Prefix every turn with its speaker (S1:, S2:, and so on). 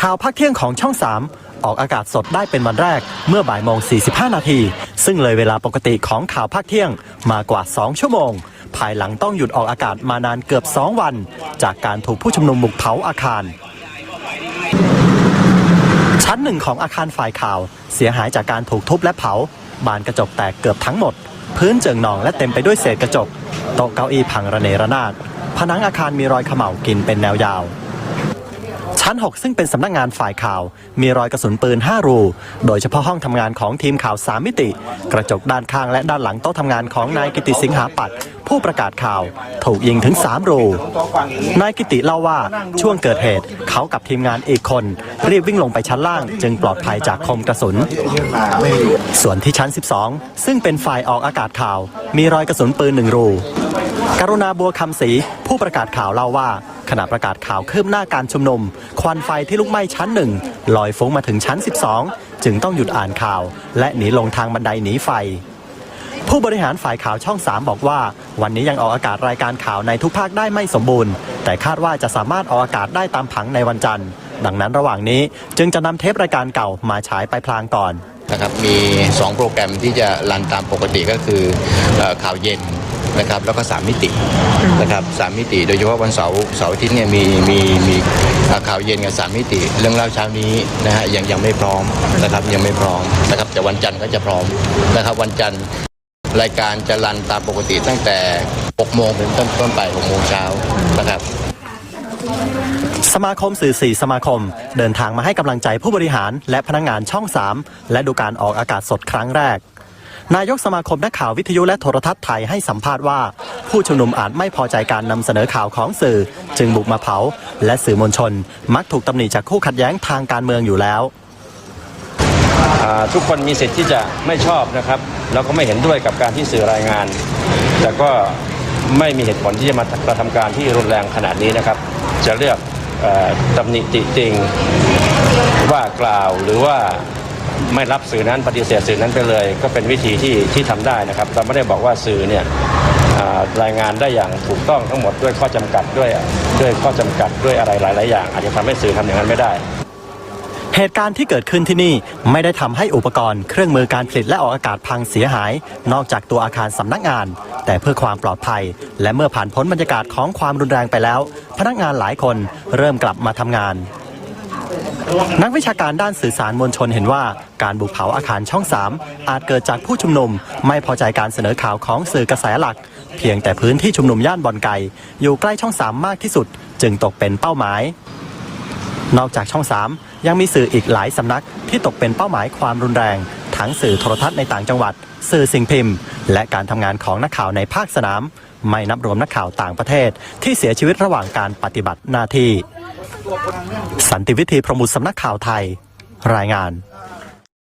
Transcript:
S1: ข่าวพักเที่ยงของช่อง 3 ออกอากาศสดได้เป็นวันแรกเมื่อบ่ายโมง 45 นาที ซึ่งเลยเวลาปกติของข่าวพักเที่ยงมากว่า 2 ชั่วโมง ภายหลังต้องหยุดออกอากาศมานานเกือบ 2 วัน จากการถูกผู้ชุมนุมบุกเผาอาคาร ชั้นหนึ่งของอาคารฝ่ายข่าว เสียหายจากการถูกทุบและเผา บานกระจกแตกเกือบทั้งหมด พื้นเจิงนองและเต็มไปด้วยเศษกระจก โต๊ะเก้าอี้พังระเนระนาดผนังอาคารมีรอยเขม่ากินเป็นแนวยาว ชั้น 6 ซึ่งเป็นสำนักงานฝ่ายข่าว มีรอยกระสุนปืน 5 รู โดยเฉพาะห้องทำงานของทีมข่าว 3 มิติ กระจกด้านข้างและด้านหลังโต๊ะทำงานของนายกิติสิงหาปัตย์ผู้ประกาศข่าว ถูกยิงถึง 3 รู นายกิติเล่าว่าช่วงเกิดเหตุ เขากับทีมงานอีกคน รีบวิ่งลงไปชั้นล่าง จึงปลอดภัยจากคมกระสุน ส่วนที่ชั้น 12 ซึ่งเป็นฝ่ายออกอากาศข่าว มีรอยกระสุนปืนหนึ่งรู กรุณาบัวคำศรีผู้ประกาศข่าวเล่าว่า ขณะประกาศข่าวคืบหน้าการชุมนุม ควันไฟที่ลุกไหม้ชั้นหนึ่งลอยฟุ้งมาถึงชั้น 12 จึงต้องหยุดอ่านข่าว และหนีลงทางบันไดหนีไฟผู้บริหารฝ่ายข่าวช่อง 3 บอกว่า วันนี้ยังออกอากาศรายการข่าวในทุกภาคได้ไม่สมบูรณ์ แต่คาดว่าจะสามารถออกอากาศได้ตามผังในวันจันทร์ ดังนั้นระหว่างนี้จึงจะนำเทปรายการเก่ามาฉายไปพลางก่อน
S2: นะครับมี 2 โปรแกรมที่จะรันตามปกติก็คือข่าวเย็น นะครับแล้วก็ 3 มิตินะครับสามมิติ โดยเฉพาะวันเสาร์เสาร์อาทิตย์เนี่ยมีมีมีเอ่อข่าวเย็นกับ 3 มิติ เรื่องเล่าเช้านี้นะฮะยังยังไม่พร้อมนะครับยังไม่พร้อมนะครับแต่วันจันทร์ก็จะพร้อมนะครับวันจันทร์รายการจะรันตามปกติตั้งแต่ 6 โมงเป็นต้นต้นไป 6 โมงเช้านะครับ
S1: สมาคมสื่อสี่สมาคม เดินทางมาให้กำลังใจผู้บริหารและพนักงานช่อง 3 และดูการออกอากาศสดครั้งแรก นายกสมาคมนักข่าววิทยุและโทรทัศน์ไทยให้สัมภาษณ์ว่า ผู้ชุมนุมอาจไม่พอใจการนำเสนอข่าวของสื่อ จึงบุกมาเผา และสื่อมวลชน มักถูกตำหนิจากคู่ขัดแย้งทางการเมืองอยู่แล้ว
S3: ทุกคนมีสิทธิ์ที่จะไม่ชอบนะครับ แล้วก็ไม่เห็นด้วยกับการที่สื่อรายงาน แต่ก็ไม่มีเหตุผลที่จะมากระทำการที่รุนแรงขนาดนี้นะครับ จะเลือกตำหนิติติงว่ากล่าวหรือว่า ไม่รับสื่อนั้นปฏิเสธสื่อนั้นไปเลย ก็เป็นวิธีที่ที่ทำได้นะครับเราไม่ได้บอกว่าสื่อเนี่ยรายงานได้อย่างถูกต้องทั้งหมดด้วยข้อจำกัดด้วยด้วยข้อจำกัดด้วยอะไรหลาย ๆ อย่าง อาจจะทำให้สื่อทำอย่างนั้นไม่ได้
S1: เหตุการณ์ที่เกิดขึ้นที่นี่ไม่ได้ทำให้อุปกรณ์เครื่องมือการผลิตและออกอากาศพังเสียหาย นอกจากตัวอาคารสำนักงาน แต่เพื่อความปลอดภัย และเมื่อผ่านพ้นบรรยากาศของความรุนแรงไปแล้ว พนักงานหลายคนเริ่มกลับมาทำงาน นักวิชาการด้านสื่อสารมวลชนเห็นว่าการบุกเผาอาคารช่อง 3 อาจเกิดจากผู้ชุมนุม ไม่พอใจการเสนอข่าวของสื่อกระแสหลัก เพียงแต่พื้นที่ชุมนุมย่านบอนไก่อยู่ใกล้ช่อง 3 มากที่สุด จึงตกเป็นเป้าหมาย นอกจากช่อง 3 ยังมีสื่ออีกหลายสำนักที่ตกเป็นเป้าหมายความรุนแรง ทั้งสื่อโทรทัศน์ในต่างจังหวัด สื่อสิ่งพิมพ์ และการทำงานของนักข่าวในภาคสนาม ไม่นับรวมนักข่าวต่างประเทศ ที่เสียชีวิตระหว่างการปฏิบัติหน้าที่ สันติวิธีพรหมุสสำนักข่าวไทย รายงาน